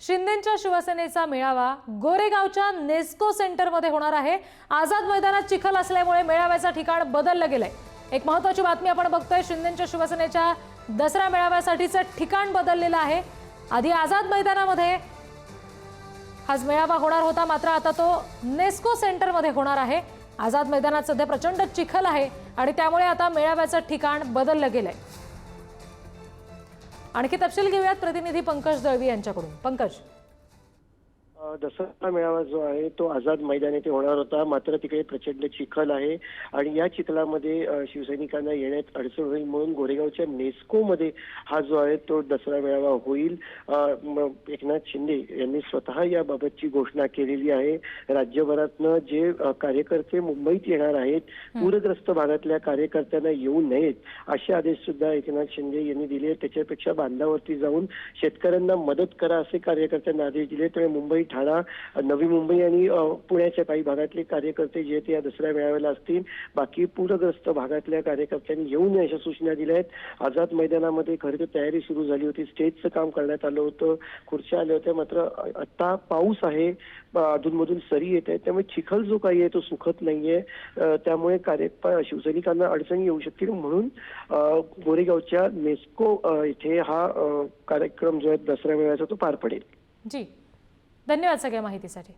शिंदेच्या शिवसेनेचा मेळावा गोरेगावच्या नेस्को सेंटरमध्ये होणार आहे. आझाद मैदानात चिखल असल्यामुळे मेळाव्याचं ठिकाण बदललं गेलंय. एक महत्वाची बातमी आपण बघतोय शिंदेच्या शिवसेनेच्या दसरा मेळाव्यासाठीचं ठिकाण बदललेलं आहे. आधी आझाद मैदानामध्ये हाच मेळावा होणार होता मात्र आता तो नेस्को सेंटरमध्ये होणार आहे. आझाद मैदानात सध्या प्रचंड चिखल आहे आणि त्यामुळे आता मेळाव्याचं ठिकाण बदललं गेलंय. आणखी तपशील घेऊयात. प्रतिनिधी पंकज दळवी यांच्याकडून. पंकज. दसरा मेळावा जो आहे तो आझाद मैदान येथे होणार होता. मात्र तिकडे प्रचंड चिखल आहे आणि या चिखलामध्ये शिवसैनिकांना येण्यात अडचण होईल म्हणून गोरेगावच्या नेस्कोमध्ये हा जो आहे तो दसरा मेळावा होईल. एकनाथ शिंदे यांनी स्वतः याबाबतची घोषणा केलेली आहे. राज्यभरातनं जे कार्यकर्ते मुंबईत येणार आहेत पूरग्रस्त भागातल्या कार्यकर्त्यांना येऊ नयेत असे आदेश सुद्धा एकनाथ शिंदे यांनी दिले. त्याच्यापेक्षा बांधावरती जाऊन शेतकऱ्यांना मदत करा असे कार्यकर्त्यांना आदेश दिले. त्यामुळे मुंबई ठाणा नवी मुंबई आणि पुण्याच्या काही भागातले कार्यकर्ते जे ते या दसऱ्या मेळाव्याला असतील. बाकी पूरग्रस्त भागातल्या कार्यकर्त्यांनी येऊ नये अशा सूचना दिल्या आहेत. आझाद मैदानामध्ये खरं तर तयारी सुरू झाली होती. स्टेजचं काम करण्यात आलं होतं. खुर्च्या आल्या होत्या. मात्र आता पाऊस आहे. अधूनमधून सरी येत आहे त्यामुळे चिखल जो काही आहे तो सुखत नाहीये. त्यामुळे कार्य शिवसैनिकांना अडचणी येऊ शकतील म्हणून गोरेगावच्या मेस्को इथे हा कार्यक्रम जो आहे दसऱ्या मेळाव्याचा तो पार पडेल. जी. धन्यवाद सगळ्या माहितीसाठी.